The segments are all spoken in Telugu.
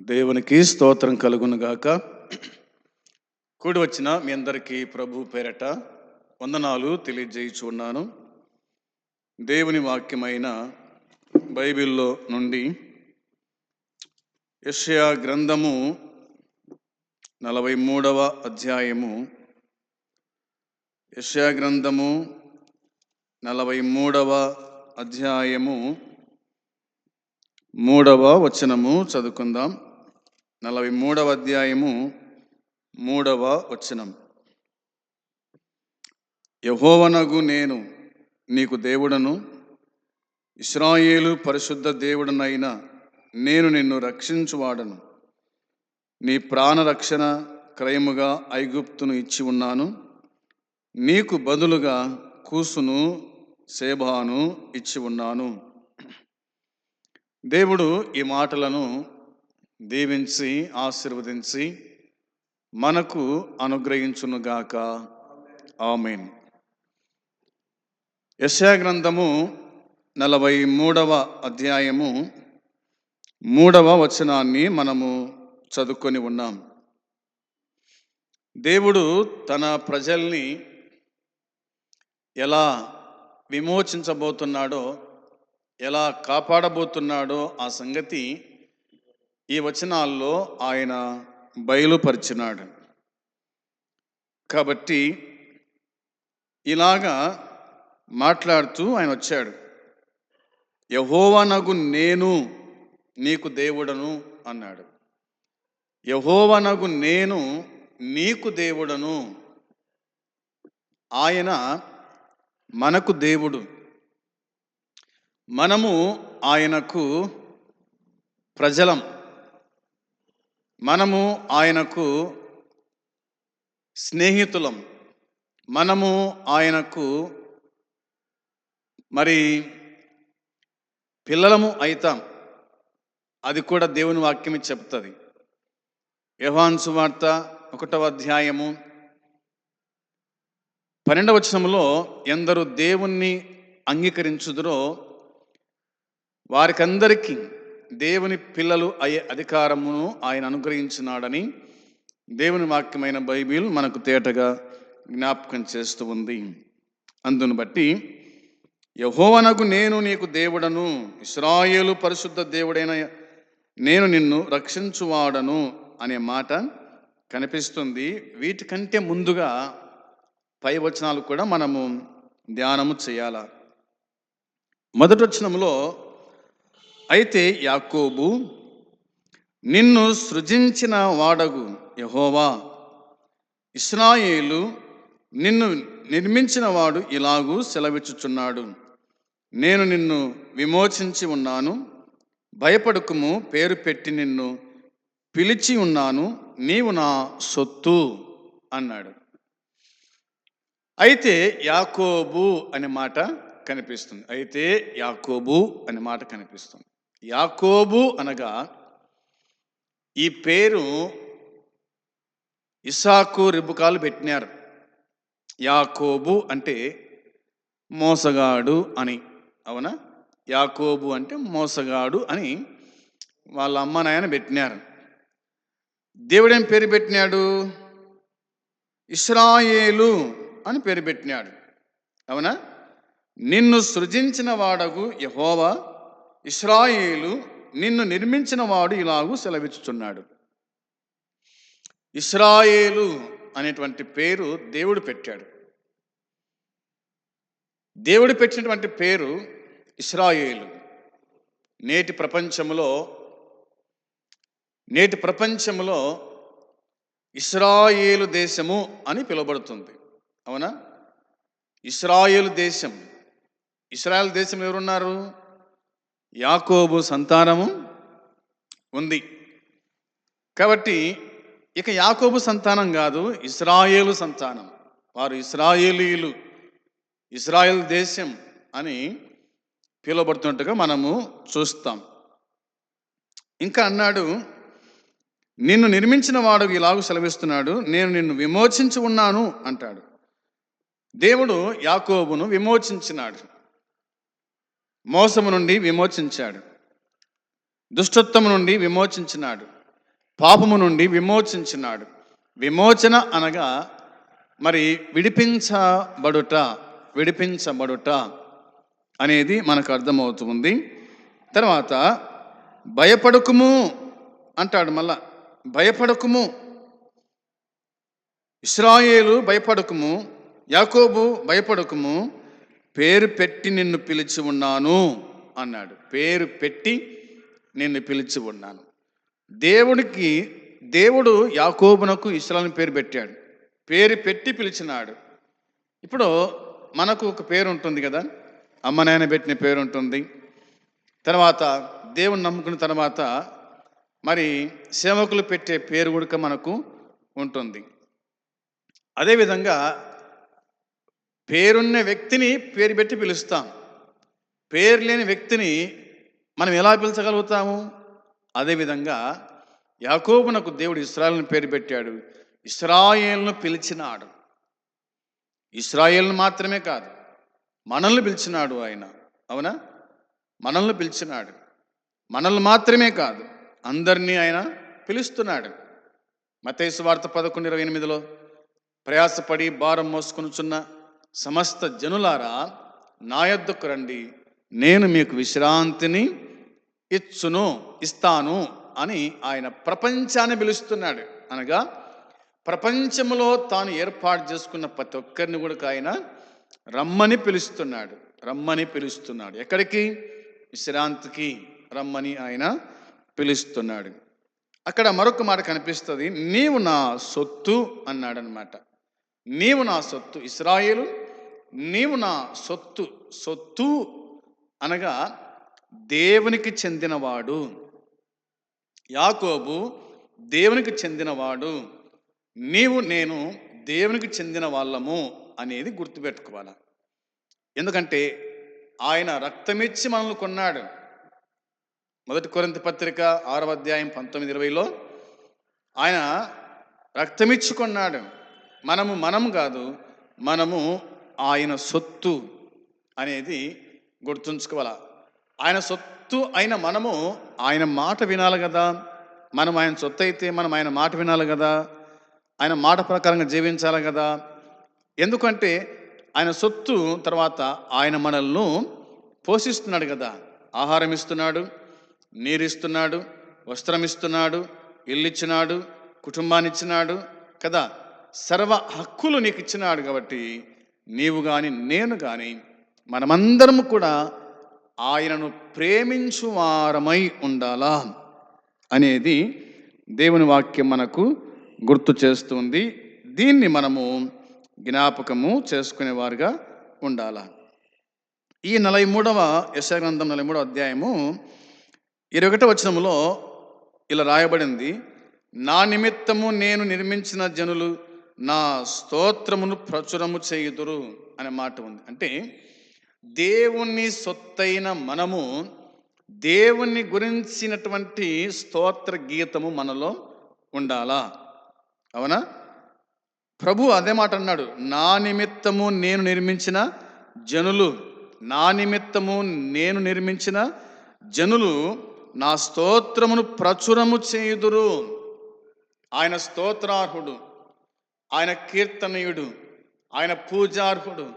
దేవునికి స్తోత్రం కలుగునుగాక కూడి వచ్చిన మీ అందరికీ ప్రభు పేరట వందనాలు తెలియజేయుచున్నాను దేవుని వాక్యమైన బైబిల్లో నుండి యషయా గ్రంథము నలభై మూడవ అధ్యాయము. యషయా గ్రంథము నలభై మూడవ అధ్యాయము మూడవ వచనము చదువుకుందాం. నలభై మూడవ అధ్యాయము మూడవ వచనం. యహోవనగు నేను నీకు దేవుడను ఇస్రాయేలు పరిశుద్ధ దేవుడనైన నేను నిన్ను రక్షించువాడను. నీ ప్రాణరక్షణ క్రయముగా ఐగుప్తును ఇచ్చి ఉన్నాను. నీకు బదులుగా కూసును సేబాను ఇచ్చి ఉన్నాను. దేవుడు ఈ మాటలను దీవించి ఆశీర్వదించి మనకు అనుగ్రహించునుగాక. ఆమెన్. యశా గ్రంథము నలభై మూడవ అధ్యాయము మూడవ వచనాన్ని మనము చదువుకొని ఉన్నాం. దేవుడు తన ప్రజల్ని ఎలా విమోచించబోతున్నాడో ఎలా కాపాడబోతున్నాడో ఆ సంగతి ఈ వచనాల్లో ఆయన బయలుపరిచినాడు. కాబట్టి ఇలాగా మాట్లాడుతూ ఆయన వచ్చాడు. యహోవనగు నేను నీకు దేవుడను అన్నాడు. యహోవనగు నేను నీకు దేవుడను. ఆయన మనకు దేవుడు. మనము ఆయనకు ప్రజలం. మనము ఆయనకు స్నేహితులం. మనము ఆయనకు మరి పిల్లలము అవుతాం అది కూడా దేవుని వాక్యమే చెప్తుంది. యహాన్సు వార్త ఒకటవ అధ్యాయము పన్నెండవ వచనములో ఎందరు దేవుణ్ణి అంగీకరించుదురో వారికందరికీ దేవుని పిల్లలు అయ్యే అధికారమును ఆయన అనుగ్రహించినాడని దేవుని వాక్యమైన బైబిల్ మనకు తేటగా జ్ఞాపకం చేస్తూ ఉంది. అందును బట్టి యహోవనకు నేను నీకు దేవుడను ఇస్రాయేలు పరిశుద్ధ దేవుడైన నేను నిన్ను రక్షించువాడను అనే మాట కనిపిస్తుంది. వీటికంటే ముందుగా పై వచనాలు కూడా మనము ధ్యానము చేయాల? మొదటి వచనంలో అయితే యాకోబు నిన్ను సృజించిన వాడగు యహోవా. ఇస్రాయేలు నిన్ను నిర్మించిన వాడు ఇలాగూ సెలవిచ్చుచున్నాడు. నేను నిన్ను విమోచించి ఉన్నాను భయపడుకుము పేరు పెట్టి నిన్ను పిలిచి ఉన్నాను నీవు నా సొత్తు అన్నాడు. అయితే యాకోబు అనే మాట కనిపిస్తుంది. అయితే యాకోబు అనే మాట కనిపిస్తుంది. యాకోబు అనగా ఈ పేరు ఇసాకు రిబుకాలు పెట్టినారు. యాకోబు అంటే మోసగాడు అని. అవునా? యాకోబు అంటే మోసగాడు అని వాళ్ళ అమ్మ నాయన పెట్టినారు. దేవుడేం పేరు పెట్టినాడు? ఇస్రాయేలు అని పేరు పెట్టినాడు. అవునా? నిన్ను సృజించిన వాడగు యహోవా. ఇస్రాయేలు నిన్ను నిర్మించిన వాడు ఇలాగూ సెలవిచ్చుచున్నాడు. ఇస్రాయేలు అనేటువంటి పేరు దేవుడు పెట్టాడు. దేవుడు పెట్టినటువంటి పేరు ఇస్రాయేలు. నేటి ప్రపంచంలో నేటి ప్రపంచంలో ఇస్రాయేలు దేశము అని పిలువబడుతుంది. అవునా? ఇస్రాయేలు దేశం. ఇస్రాయల్ దేశం ఎవరున్నారు? యాకోబు సంతానము ఉంది. కాబట్టి ఇక యాకోబు సంతానం కాదు ఇస్రాయేలు సంతానం. వారు ఇస్రాయేలీలు ఇస్రాయేల్ దేశం అని పిలువబడుతున్నట్టుగా మనము చూస్తాం. ఇంకా అన్నాడు నిన్ను నిర్మించిన వాడు ఇలాగూ సెలవిస్తున్నాడు నేను నిన్ను విమోచించి ఉన్నాను అంటాడు. దేవుడు యాకోబును విమోచించినాడు. మోసము నుండి విమోచించాడు. దుష్టత్వము నుండి విమోచించినాడు. పాపము నుండి విమోచించినాడు. విమోచన అనగా మరి విడిపించబడుట విడిపించబడుట అనేది మనకు అర్థమవుతుంది. తర్వాత భయపడకుము అంటాడు మళ్ళా. భయపడకుము. ఇస్రాయేలు భయపడకుము యాకోబు భయపడకుము పేరు పెట్టి నిన్ను పిలిచి ఉన్నాను అన్నాడు. పేరు పెట్టి నిన్ను పిలిచి ఉన్నాను. దేవుడికి దేవుడు యాకోబునకు ఇస్రాయల్ పేరు పెట్టాడు. పేరు పెట్టి పిలిచినాడు. ఇప్పుడు మనకు ఒక పేరు ఉంటుంది కదా? అమ్మ నాయన పెట్టిన పేరు ఉంటుంది. తర్వాత దేవుని నమ్ముకున్న తర్వాత మరి సేవకులు పెట్టే పేరు కూడా మనకు ఉంటుంది. అదేవిధంగా పేరున్న వ్యక్తిని పేరు పెట్టి పిలుస్తాం. పేరు లేని వ్యక్తిని మనం ఎలా పిలిచగలుగుతాము? అదేవిధంగా యాకోబునకు దేవుడు ఇస్రాయల్ని పేరు పెట్టాడు. ఇస్రాయేల్ను పిలిచినాడు. ఇస్రాయేల్ను మాత్రమే కాదు మనల్ని పిలిచినాడు ఆయన. అవునా? మనల్ని పిలిచినాడు. మనల్ని మాత్రమే కాదు అందరినీ ఆయన పిలుస్తున్నాడు. మతేసు వార్త పదకొండు ఇరవై ఎనిమిదిలో ప్రయాసపడి భారం మోసుకొనుచున్న సమస్త జనులారా నా యొద్దకు రండి. నేను మీకు విశ్రాంతిని ఇచ్చును ఇస్తాను అని ఆయన ప్రపంచాన్ని పిలుస్తున్నాడు. అనగా ప్రపంచంలో తాను ఏర్పాటు చేసుకున్న ప్రతి ఒక్కరిని కూడా ఆయన రమ్మని పిలుస్తున్నాడు. రమ్మని పిలుస్తున్నాడు. ఎక్కడికి? విశ్రాంతికి రమ్మని ఆయన పిలుస్తున్నాడు. అక్కడ మరొక మాట కనిపిస్తుంది. నీవు నా సొత్తు అన్నాడనమాట. నీవు నా సొత్తు ఇస్రాయేలు నీవు నా సొత్తు సొత్తు అనగా దేవునికి చెందినవాడు. యాకోబు దేవునికి చెందినవాడు. నీవు నేను దేవునికి చెందిన వాళ్ళము అనేది గుర్తుపెట్టుకోవాలి? ఎందుకంటే ఆయన రక్తమిచ్చి మనల్ని కొన్నాడు. మొదటి కొరింత పత్రిక ఆరవ అధ్యాయం పంతొమ్మిది ఇరవైలో ఆయన రక్తమిచ్చి కొన్నాడు. మనము మనం కాదు మనము ఆయన సొత్తు అనేది గుర్తుంచుకోవాల? ఆయన సొత్తు అయిన మనము ఆయన మాట వినాలి కదా. మనం ఆయన సొత్తు అయితే మనం ఆయన మాట వినాలి కదా. ఆయన మాట ప్రకారంగా జీవించాలి కదా. ఎందుకంటే ఆయన సొత్తు తర్వాత ఆయన మనల్ని పోషిస్తున్నాడు కదా. ఆహారం ఇస్తున్నాడు నీరిస్తున్నాడు వస్త్రం ఇస్తున్నాడు ఇల్లు ఇచ్చినాడు కుటుంబాన్ని ఇచ్చినాడు కదా. సర్వ హక్కులు నీకు ఇచ్చినాడు కాబట్టి నీవు కానీ నేను కానీ మనమందరము కూడా ఆయనను ప్రేమించు వారమై ఉండాలా అనేది దేవుని వాక్యం మనకు గుర్తు చేస్తుంది. దీన్ని మనము జ్ఞాపకము చేసుకునేవారుగా ఉండాలా. ఈ నలభై మూడవ యశగ్రంథం నలభై మూడవ అధ్యాయము ఇరవై ఒకటో వచనములో ఇలా రాయబడింది. నా నిమిత్తము నేను నిర్మించిన జనులు నా స్తోత్రమును ప్రచురము చేయుదురు అనే మాట ఉంది. అంటే దేవుని సొత్తైన మనము దేవుని గురించినటువంటి స్తోత్ర గీతము మనలో ఉండాలా? అవునా? ప్రభు అదే మాట అన్నాడు. నా నిమిత్తము నేను నిర్మించిన జనులు నా నిమిత్తము నేను నిర్మించిన జనులు నా స్తోత్రమును ప్రచురము చేయుదురు. ఆయన స్తోత్రార్హుడు. ఆయన కీర్తనీయుడు ఆయన పూజార్హుడు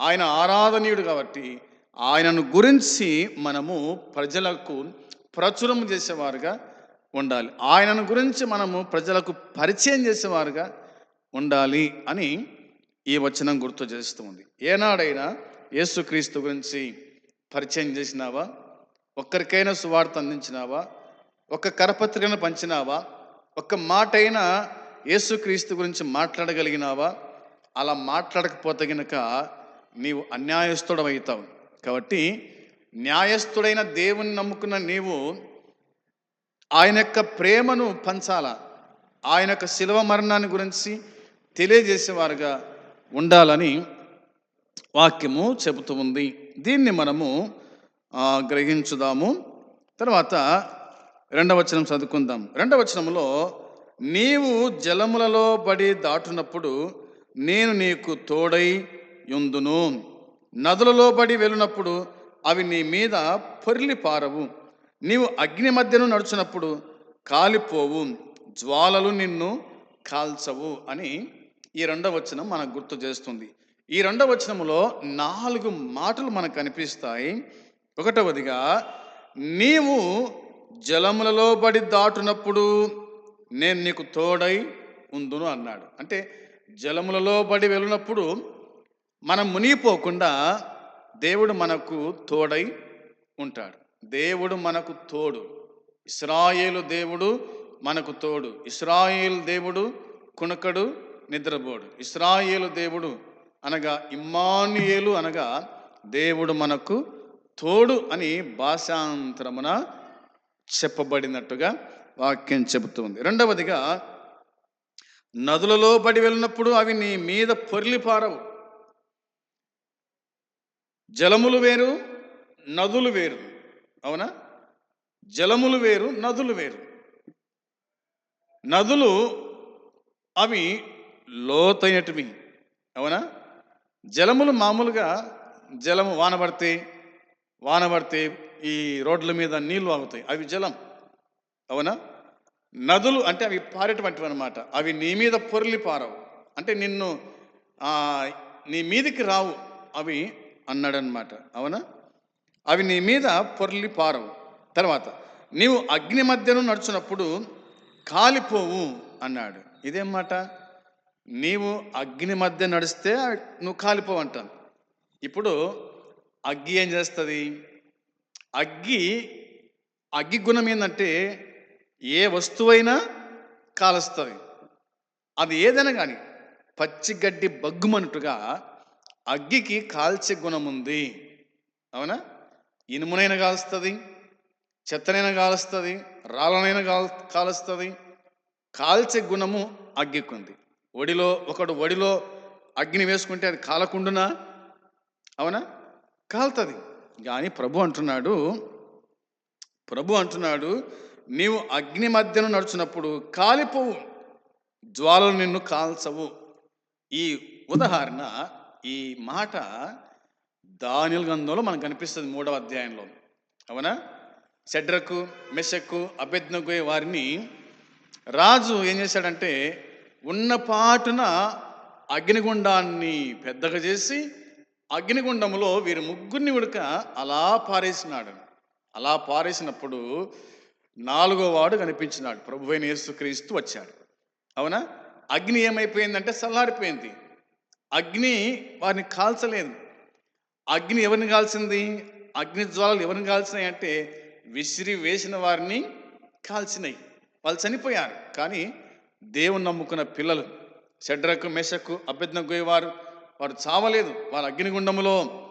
ఆయన ఆరాధనీయుడు కాబట్టి ఆయనను గురించి మనము ప్రజలకు ప్రచురం చేసేవారుగా ఉండాలి. ఆయనను గురించి మనము ప్రజలకు పరిచయం చేసేవారుగా ఉండాలి అని ఈ వచనం గుర్తు చేస్తుంది ఏనాడైనా యేసుక్రీస్తు గురించి పరిచయం చేసినావా? ఒక్కరికైనా సువార్త అందించినావా? ఒక్క కరపత్రికను పంచినావా? ఒక్క మాట అయినా యేసుక్రీస్తు గురించి మాట్లాడగలిగినావా? అలా మాట్లాడకపోతే గనుక నీవు అన్యాయస్తుడవవుతావు కాబట్టి న్యాయస్థుడైన దేవుని నమ్ముకున్న నీవు ఆయన యొక్క ప్రేమను పంచాలా? ఆయన యొక్క శిలువ మరణాన్ని గురించి తెలియజేసేవారుగా ఉండాలని వాక్యము చెబుతూ ఉంది. దీన్ని మనము గ్రహించుదాము. తర్వాత రెండవచనం చదువుకుందాం. రెండవచనంలో వచనంలో నీవు జలములలో బడి దాటునప్పుడు నేను నీకు తోడై యుందును నదులలో బడి వెళ్ళినప్పుడు అవి నీ మీద పొర్లి పారవు. నీవు అగ్ని మధ్యను నడుచునప్పుడు కాలిపోవు. జ్వాలలు నిన్ను కాల్చవు అని ఈ రెండవ వచనం మనకు గుర్తు చేస్తుంది. ఈ రెండవ వచనంలో నాలుగు మాటలు మనకు కనిపిస్తాయి. ఒకటవదిగా నీవు జలములలో బడి దాటునప్పుడు నేను నీకు తోడై ఉందును అన్నాడు. అంటే జలములలో పడి వెళ్ళినప్పుడు మనం మునిగిపోకుండా దేవుడు మనకు తోడై ఉంటాడు. దేవుడు మనకు తోడు. ఇస్రాయేలు దేవుడు మనకు తోడు. ఇస్రాయేల్ దేవుడు కుణకడు నిద్రపోడు. ఇస్రాయేలు దేవుడు అనగా ఇమ్మానుయేలు అనగా దేవుడు మనకు తోడు అని భాషాంతరమున చెప్పబడినట్టుగా వాక్యం చెబుతుంది. రెండవదిగా నదులలో పడి వెళ్ళినప్పుడు అవి నీ మీద పొర్లి పారవు. జలములు వేరు నదులు వేరు. అవునా? జలములు వేరు నదులు వేరు. నదులు అవి లోతైనటివి. అవునా? జలములు మామూలుగా జలము వాన పడితే వాన పడితే ఈ రోడ్ల మీద నీళ్ళు ఆగుతాయి. అవి జలం. అవునా? నదులు అంటే అవి పారేటువంటివి అనమాట అవి నీ మీద పొర్లి పారవు. అంటే నిన్ను నీ మీదకి రావు. అవి అన్నాడనమాట అవునా? అవి నీ మీద పొరలి పారవు. తర్వాత నీవు అగ్ని మధ్యను నడుచున్నప్పుడు కాలిపోవు అన్నాడు. ఇదేం మాట నీవు అగ్ని మధ్య నడిస్తే నువ్వు కాలిపోవు అంటాను. ఇప్పుడు అగ్గి ఏం చేస్తుంది? అగ్గి అగ్గి గుణం ఏంటంటే ఏ వస్తువైనా కాలుస్తుంది. అది ఏదైనా కానీ పచ్చి గడ్డి బగ్గుమన్నట్టుగా అగ్గికి కాల్చే గుణం ఉంది అవునా? ఇనుమునైనా కాలుస్తుంది చెత్తనైనా కాలుస్తుంది రాళ్ళనైనా కాల్ కాలుస్తుంది. కాల్చే గుణము అగ్గికుంది. ఒడిలో ఒకడు ఒడిలో అగ్గిని వేసుకుంటే అది కాలకుండునా? అవునా? కాలుతుంది. కానీ ప్రభు అంటున్నాడు ప్రభు అంటున్నాడు నీవు అగ్ని మధ్యను నడుచున్నప్పుడు కాలిపోవు జ్వాలలు నిన్ను కాల్చవు. ఈ ఉదాహరణ ఈ మాట దానిల గ్రంథంలో మనకు కనిపిస్తుంది మూడవ అధ్యాయంలో. అవునా? షడ్రకు మెషక్కు అభెజ్ఞకు వారిని రాజు ఏం చేశాడంటే ఉన్న పాటున అగ్నిగుండాన్ని పెద్దగా చేసి అగ్నిగుండంలో వీరి ముగ్గురిని ఉడక అలా పారేసినాడు. అలా పారేసినప్పుడు నాలుగో వాడు కనిపించినాడు. ప్రభు అయిన యేసుక్రీస్తు వచ్చాడు. అవునా? అగ్ని ఏమైపోయిందంటే చల్లారిపోయింది. అగ్ని వారిని కాల్చలేదు. అగ్ని ఎవరిని కాల్చింది? అగ్ని జ్వాలలు ఎవరిని కాల్చినాయి అంటే విసిరి వేసిన వారిని కాల్చినాయి. వాళ్ళు చనిపోయారు. కానీ దేవుని నమ్ముకున్న పిల్లలు షడ్రకు మెషకు అభ్యర్థన వారు వారు చావలేదు. వారు అగ్నిగుండంలో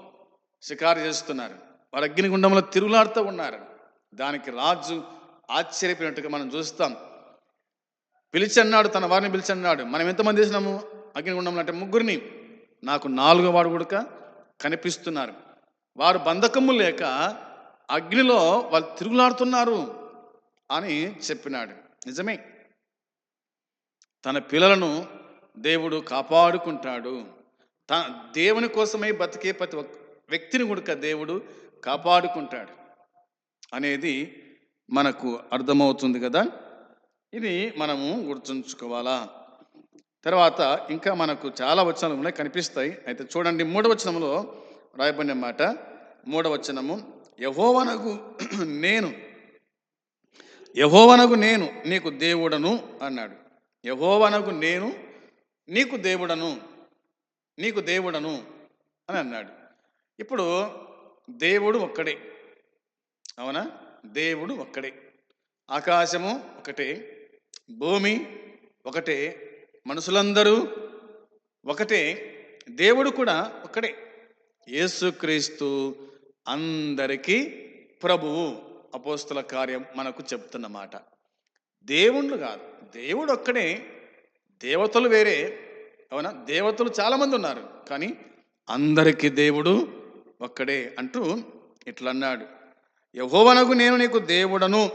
షికారు చేస్తున్నారు. వారు అగ్నిగుండంలో తిరుగులాడుతూ ఉన్నారు. దానికి రాజు ఆశ్చర్యపోయినట్టుగా మనం చూస్తాం. పిలిచి అన్నాడు తన వారిని పిలిచి అన్నాడు మనం ఎంతమంది చేసినాము? అగ్నిగుండంలో అంటే ముగ్గురిని. నాకు నాలుగో వాడు కూడా కనిపిస్తున్నారు. వారు బంధకము లేక అగ్నిలో వాళ్ళు తిరుగులాడుతున్నారు అని చెప్పినాడు. నిజమే. తన పిల్లలను దేవుడు కాపాడుకుంటాడు. తన దేవుని కోసమై బతికే ప్రతి ఒక్క వ్యక్తిని కూడా దేవుడు కాపాడుకుంటాడు అనేది మనకు అర్థమవుతుంది కదా? ఇది మనము గుర్తుంచుకోవాలా? తర్వాత ఇంకా మనకు చాలా వచనాలు ఉన్నాయి కనిపిస్తాయి. అయితే చూడండి మూడవ వచనంలో రాయబడిన మాట. మూడవ వచనము యహోవనగు నేను యహోవనగు నేను నీకు దేవుడను అన్నాడు. యహోవనగు నేను నీకు దేవుడను నీకు దేవుడను అని అన్నాడు. ఇప్పుడు దేవుడు ఒక్కడే అవునా? దేవుడు ఒక్కడే. ఆకాశము ఒకటే భూమి ఒకటే మనుషులందరూ ఒకటే దేవుడు కూడా ఒక్కడే. యేసుక్రీస్తు అందరికీ ప్రభువు. అపోస్తుల కార్యం మనకు చెప్తున్నమాట దేవుళ్ళు కాదు దేవుడు ఒక్కడే. దేవతలు వేరే అవునా? దేవతలు చాలామంది ఉన్నారు కానీ అందరికీ దేవుడు ఒక్కడే అంటూ ఇట్లన్నాడు. యహోవనకు నేను నీకు దేవుడను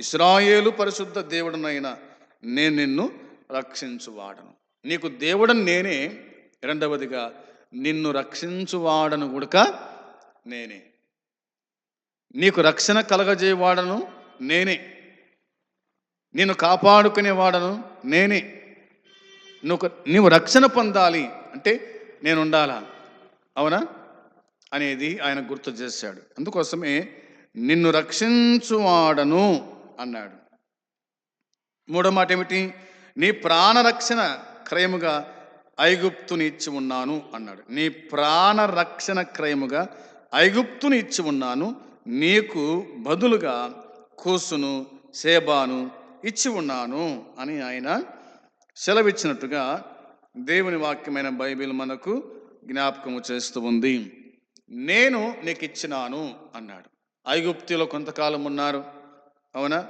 ఇస్రాయేలు పరిశుద్ధ దేవుడనైనా నేను నిన్ను రక్షించువాడను. నీకు దేవుడని నేనే రెండవదిగా నిన్ను రక్షించువాడను గుడక నేనే. నీకు రక్షణ కలగజేవాడను నేనే. నేను కాపాడుకునేవాడను నేనే. నువ్వు నువ్వు రక్షణ పొందాలి అంటే నేను ఉండాలా అవునా? అనేది ఆయన గుర్తు చేశాడు. అందుకోసమే నిన్ను రక్షించువాడను అన్నాడు. మూడో మాట ఏమిటి? నీ ప్రాణరక్షణ క్రయముగా ఐగుప్తుని ఇచ్చి ఉన్నాను అన్నాడు. నీ ప్రాణరక్షణ క్రయముగా ఐగుప్తుని ఇచ్చి ఉన్నాను. నీకు బదులుగా కూసును సేబాను ఇచ్చి ఉన్నాను అని ఆయన సెలవిచ్చినట్టుగా దేవుని వాక్యమైన బైబిల్ మనకు జ్ఞాపకము చేస్తూ ఉంది. నేను నీకు ఇచ్చినాను అన్నాడు. ఐగుప్తిలో కొంతకాలం ఉన్నారు. అవునా?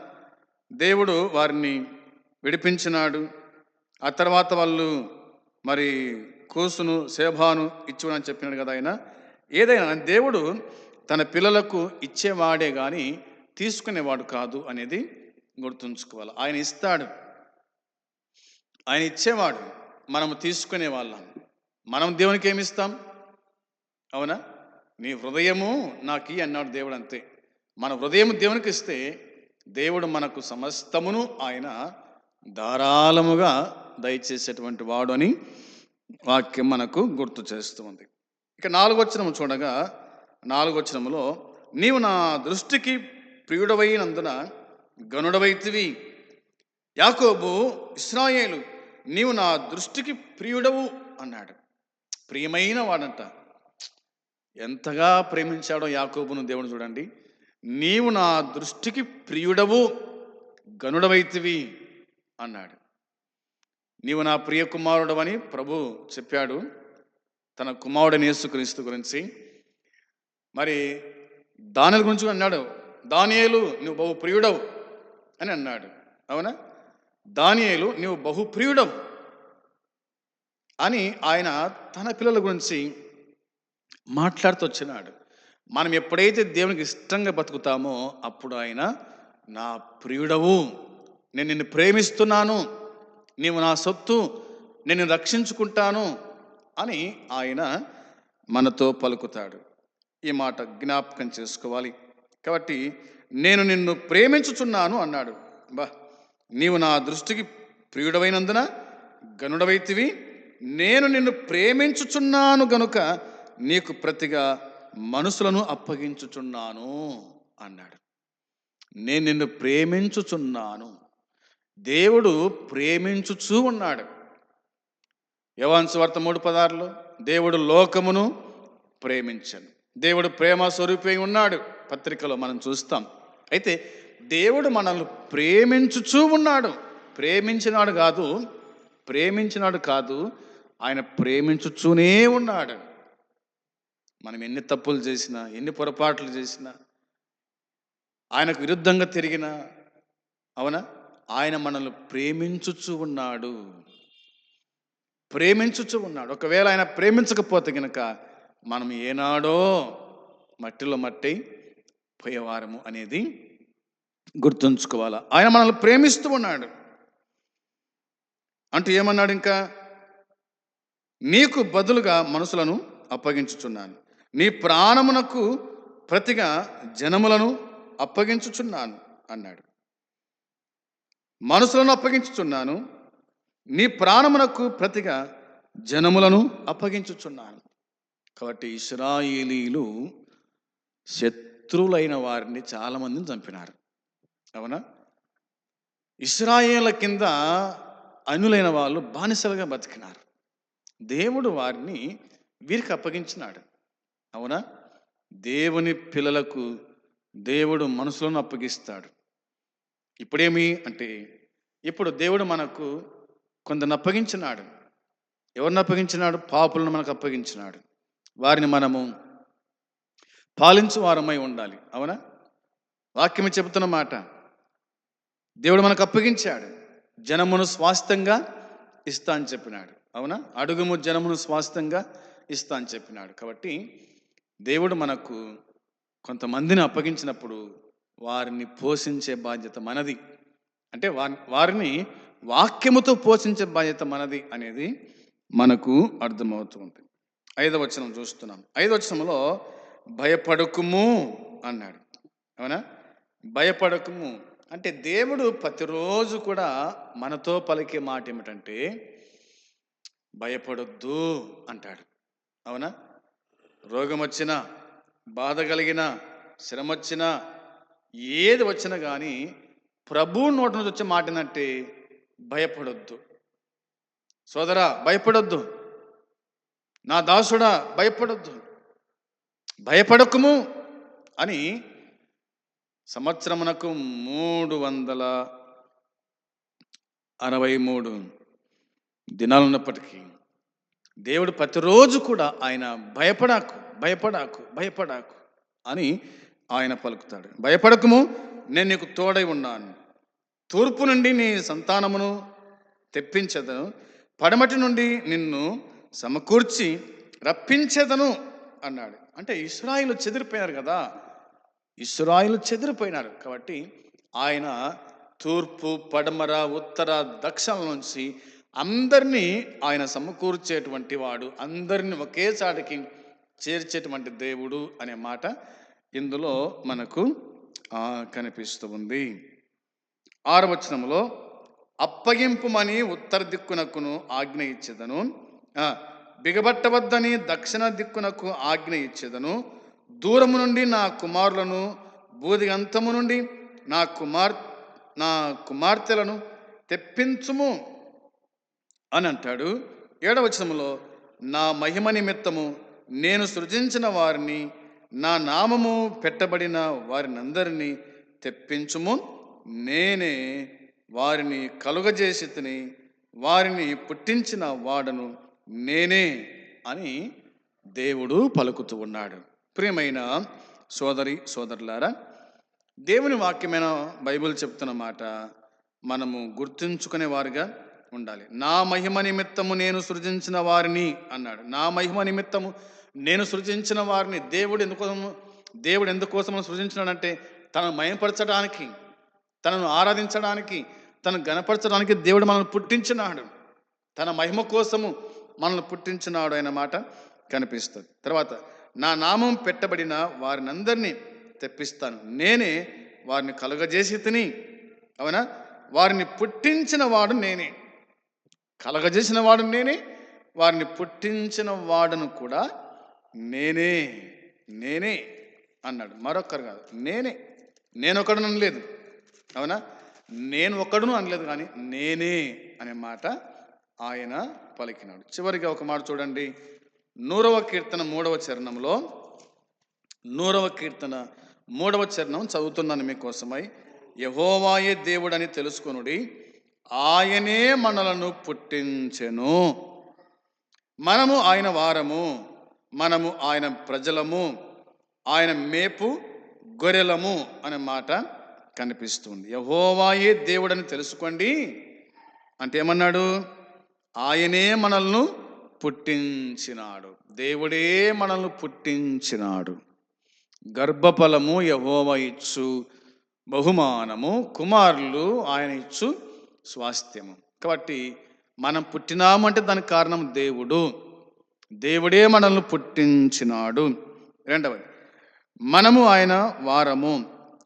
దేవుడు వారిని విడిపించినాడు. ఆ తర్వాత వాళ్ళు మరి కూసును శోభాను ఇచ్చునని చెప్పినాడు కదా ఆయన. ఏదైనా దేవుడు తన పిల్లలకు ఇచ్చేవాడే కానీ తీసుకునేవాడు కాదు అనేది గుర్తుంచుకోవాలి. ఆయన ఇస్తాడు. ఆయన ఇచ్చేవాడు. మనము తీసుకునే వాళ్ళం. మనం దేవునికి ఏమి ఇస్తాం? అవునా? నీ హృదయము నాకు అన్నాడు దేవుడు అంతే. మన హృదయం దేవునికి ఇస్తే దేవుడు మనకు సమస్తమును ఆయన ధారాళముగా దయచేసేటువంటి వాడు అని వాక్యం మనకు గుర్తు చేస్తుంది ఇక నాలుగు చూడగా నాలుగు నీవు నా దృష్టికి ప్రియుడవైనందున గనుడవైతివి యాకోబు ఇస్రాయేలు నీవు నా దృష్టికి ప్రియుడవు అన్నాడు. ప్రియమైన వాడంట. ఎంతగా ప్రేమించాడో యాకోబును దేవుడు చూడండి. నీవు నా దృష్టికి ప్రియుడవు గనుడవైతివి అన్నాడు. నీవు నా ప్రియ కుమారుడవని ప్రభు చెప్పాడు తన కుమారుడని యేసుక్రీస్తు గురించి. మరి దానిల గురించి అన్నాడు. దానియేలు నువ్వు బహు ప్రియుడవు అని అన్నాడు. అవునా? దానియేలు నువ్వు బహు ప్రియుడవు అని ఆయన తన పిల్లల గురించి మాట్లాడుతూ వచ్చినాడు. మనం ఎప్పుడైతే దేవునికి ఇష్టంగా బతుకుతామో అప్పుడు ఆయన నా ప్రియుడవు నేను నిన్ను ప్రేమిస్తున్నాను నీవు నా సొత్తు నేను నిన్ను రక్షించుకుంటాను అని ఆయన మనతో పలుకుతాడు. ఈ మాట జ్ఞాపకం చేసుకోవాలి. కాబట్టి నేను నిన్ను ప్రేమించుచున్నాను అన్నాడు. బా నీవు నా దృష్టికి ప్రియుడవైనందున గనుడవైతివి నేను నిన్ను ప్రేమించుచున్నాను గనుక నీకు ప్రతిగా మనసులను అప్పగించుచున్నాను అన్నాడు. నేను నిన్ను ప్రేమించుచున్నాను. దేవుడు ప్రేమించుచూ ఉన్నాడు. యవాన్స్ వార్త మూడు పదార్లు దేవుడు లోకమును ప్రేమించను. దేవుడు ప్రేమ స్వరూపై ఉన్నాడు. పత్రికలో మనం చూస్తాం. అయితే దేవుడు మనల్ని ప్రేమించుచూ ఉన్నాడు. ప్రేమించినాడు కాదు ప్రేమించినాడు కాదు ఆయన ప్రేమించుచూనే ఉన్నాడు. మనం ఎన్ని తప్పులు చేసినా ఎన్ని పొరపాట్లు చేసినా ఆయనకు విరుద్ధంగా తిరిగినా అవునా? ఆయన మనల్ని ప్రేమించుచు ఉన్నాడు. ప్రేమించుచు ఉన్నాడు. ఒకవేళ ఆయన ప్రేమించకపోతే గనక మనం ఏనాడో మట్టిలో మట్టి పోయేవారము అనేది గుర్తుంచుకోవాలా? ఆయన మనల్ని ప్రేమిస్తూ ఉన్నాడు. అంటూ ఏమన్నాడు ఇంకా? నీకు బదులుగా మనసులను అప్పగించుచున్నాను. నీ ప్రాణమునకు ప్రతిగా జనములను అప్పగించుచున్నాను అన్నాడు. మనసులను అప్పగించుచున్నాను నీ ప్రాణమునకు ప్రతిగా జనములను అప్పగించుచున్నాను. కాబట్టి ఇస్రాయేలీలు శత్రువులైన వారిని చాలామందిని చంపినారు. అవునా? ఇస్రాయేల కింద అనులైన వాళ్ళు బానిసలుగా బతికినారు. దేవుడు వారిని వీరికి అప్పగించినాడు. అవునా? దేవుని పిల్లలకు దేవుడు మనసులను అప్పగిస్తాడు. ఇప్పుడేమి అంటే ఇప్పుడు దేవుడు మనకు కొందరిని అప్పగించినాడు. ఎవరిని అప్పగించినాడు? పాపులను మనకు అప్పగించినాడు. వారిని మనము పాలించు వారమై ఉండాలి. అవునా? వాక్యమే చెబుతున్న మాట. దేవుడు మనకు అప్పగించాడు. జనమును స్వాస్థంగా ఇస్తా అని చెప్పినాడు. అవునా? అడుగుము జనమును స్వాస్థంగా ఇస్తా అని చెప్పినాడు. కాబట్టి దేవుడు మనకు కొంతమందిని అప్పగించినప్పుడు వారిని పోషించే బాధ్యత మనది. అంటే వారిని వాక్యముతో పోషించే బాధ్యత మనది అనేది మనకు అర్థమవుతుంది ఐదవ వచనం చూస్తున్నాం. ఐదవ వచనంలో భయపడకుము అన్నాడు. అవునా భయపడకుము. అంటే దేవుడు ప్రతిరోజు కూడా మనతో పలికే మాట ఏమిటంటే భయపడొద్దు అంటాడు. అవునా? రోగం వచ్చినా బాధ కలిగినా శ్రమ వచ్చినా ఏది వచ్చినా కానీ ప్రభు నోటి నుంచి వచ్చే మాటినట్టే భయపడొద్దు. సోదరా భయపడొద్దు. నా దాసుడా భయపడొద్దు. భయపడకుము అని సంవత్సరమునకు మూడు వందల అరవై మూడు దినాలున్నప్పటికీ దేవుడు ప్రతిరోజు కూడా ఆయన భయపడాకు భయపడాకు భయపడాకు అని ఆయన పలుకుతాడు. భయపడకము నేను నీకు తోడై ఉన్నాను. తూర్పు నుండి నీ సంతానమును తెప్పించదను. పడమటి నుండి నిన్ను సమకూర్చి రప్పించేదను అన్నాడు. అంటే ఇస్రాయిలు చెదిరిపోయారు కదా. ఇస్రాయిలు చెదిరిపోయినారు కాబట్టి ఆయన తూర్పు పడమర ఉత్తర దక్షిణ నుంచి అందరినీ ఆయన సమకూర్చేటువంటి వాడు అందరిని ఒకేసాటికి చేర్చేటువంటి దేవుడు అనే మాట ఇందులో మనకు కనిపిస్తూ ఉంది. ఆరవచనములో అప్పగింపుమని ఉత్తర దిక్కునకును ఆజ్ఞ ఇచ్చేదను. బిగబట్టవద్దని దక్షిణ దిక్కునకు ఆజ్ఞ ఇచ్చేదను. దూరము నుండి నా కుమారులను బూదిగంతము నుండి నా కుమార్ నా కుమార్తెలను తెప్పించుము. అని అంటాడు ఏడవచనములో నా మహిమ నిమిత్తము నేను సృజించిన వారిని నా నామము పెట్టబడిన వారినందరినీ తెప్పించుము. నేనే వారిని కలుగజేసి తిని వారిని పుట్టించిన వాడను నేనే అని దేవుడు పలుకుతూ ఉన్నాడు. ప్రియమైన సోదరి సోదరులారా దేవుని వాక్యమైన బైబిల్ చెప్తున్న మాట మనము గుర్తుంచుకునే వారుగా ఉండాలి. నా మహిమ నిమిత్తము నేను సృజించిన వారిని అన్నాడు. నా మహిమ నిమిత్తము నేను సృజించిన వారిని దేవుడు ఎందుకోసము దేవుడు ఎందుకోసము సృజించినాడంటే తనను మయపరచడానికి తనను ఆరాధించడానికి తను గనపరచడానికి దేవుడు మనల్ని పుట్టించినాడు. తన మహిమ కోసము మనల్ని పుట్టించినాడు అనే మాట కనిపిస్తుంది. తర్వాత నా నామం పెట్టబడిన వారినందరినీ తెప్పిస్తాను. నేనే వారిని కలుగజేసి తిని అవునా? వారిని పుట్టించిన వాడు నేనే. కలగజేసిన వాడు నేనే వారిని పుట్టించిన వాడును కూడా నేనే నేనే అన్నాడు. మరొక్కరు కాదు నేనే. నేను అనలేదు అవునా? నేను ఒక్కడును అనలేదు కానీ నేనే అనే మాట ఆయన పలికినాడు. చివరిగా ఒక మాట చూడండి. నూరవ కీర్తన మూడవ చరణంలో నూరవ కీర్తన మూడవ చరణం చదువుతున్నాను మీకోసమై. యహోవాయే దేవుడని తెలుసుకొనుడి. ఆయనే మనలను పుట్టించెను. మనము ఆయన వారము మనము ఆయన ప్రజలము ఆయన మేపు గొర్రెలము అనే మాట కనిపిస్తుంది. యహోవాయే దేవుడని తెలుసుకోండి. అంటే ఏమన్నాడు? ఆయనే మనల్ని పుట్టించినాడు. దేవుడే మనల్ని పుట్టించినాడు. గర్భఫలము యహోవ ఇచ్చు బహుమానము కుమారులు ఆయన ఇచ్చు స్వాస్థ్యము. కాబట్టి మనం పుట్టినామంటే దానికి కారణం దేవుడు. దేవుడే మనల్ని పుట్టించినాడు. రెండవది మనము ఆయన వారము.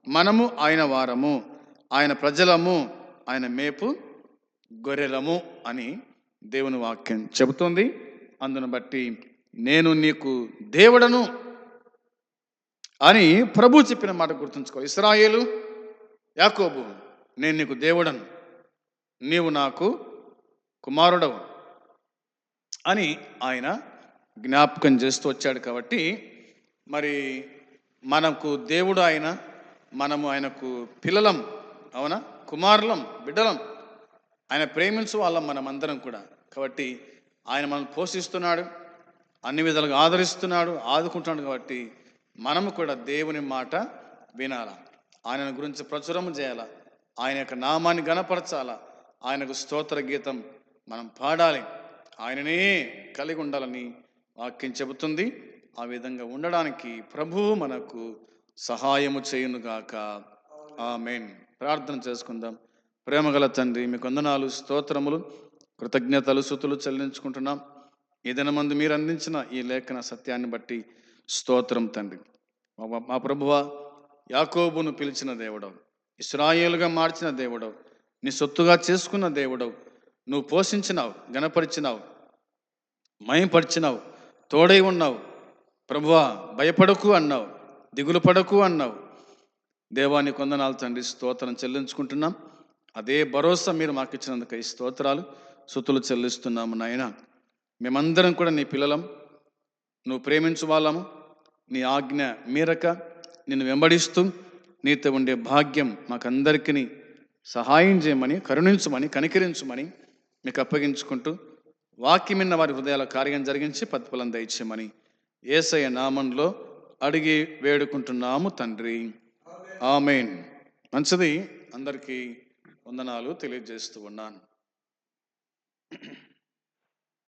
మనము ఆయన వారము. ఆయన ప్రజలము ఆయన మేపు గొర్రెలము అని దేవుని వాక్యం చెబుతుంది. అందును బట్టి నేను నీకు దేవుడను అని ప్రభు చెప్పిన మాట గుర్తుంచుకో. ఇస్రాయేలు యాకోబు నేను నీకు దేవుడను. నీవు నాకు కుమారుడవు అని ఆయన జ్ఞాపకం చేస్తూ వచ్చాడు కాబట్టి మరి మనకు దేవుడు ఆయన మనము ఆయనకు పిల్లలం అవునా? కుమారులం బిడ్డలం. ఆయన ప్రేమించు వాళ్ళం మనం అందరం కూడా. కాబట్టి ఆయన మనం పోషిస్తున్నాడు అన్ని విధాలుగా ఆదరిస్తున్నాడు ఆదుకుంటున్నాడు కాబట్టి మనము కూడా దేవుని మాట వినాలా. ఆయన గురించి ప్రచురం చేయాలా? ఆయన యొక్క నామాన్ని గణపరచాలా? ఆయనకు స్తోత్ర గీతం మనం పాడాలి. ఆయననే కలిగి ఉండాలని వాక్యం చెబుతుంది. ఆ విధంగా ఉండడానికి ప్రభువు మనకు సహాయము చేయునుగాక ఆమెన్. ప్రార్థన చేసుకుందాం. ప్రేమగల తండ్రి మీ కొందనాలు స్తోత్రములు కృతజ్ఞతలు సుతులు చెల్లించుకుంటున్నాం. ఏదైనా మందు మీరు అందించిన ఈ లేఖన సత్యాన్ని బట్టి స్తోత్రం తండ్రి. మా- మా ప్రభువ యాకోబును పిలిచిన దేవుడవు ఇస్రాయేలుగా మార్చిన దేవుడవు నీ సొత్తుగా చేసుకున్న దేవుడవు. నువ్వు పోషించినావు గణపరిచినావు మయంపరిచినావు తోడై ఉన్నావు. ప్రభువా భయపడకు అన్నావు దిగులు పడకు అన్నావు. దేవాని కొందనాలు తండ్రి స్తోత్రం చెల్లించుకుంటున్నాం. అదే భరోసా మీరు మాకు ఇచ్చినందుకు ఈ స్తోత్రాలు. సుతులు చెల్లిస్తున్నాము నాయన. మేమందరం కూడా నీ పిల్లలం. నువ్వు ప్రేమించు వాళ్ళము. నీ ఆజ్ఞ మీరక నిన్ను వెంబడిస్తూ నీతో ఉండే భాగ్యం మాకందరికీ సహాయం చేయమని కరుణించమని కనికరించమని మీకు అప్పగించుకుంటూ వాక్యమిన్న వారి హృదయాల కార్యం జరిగించి పత్ఫలం దయచేయమని ఏసయ్య నామంలో అడిగి వేడుకుంటున్నాము తండ్రి. ఆమెన్. మంచిది అందరికీ వందనాలు తెలియజేస్తూ ఉన్నాను.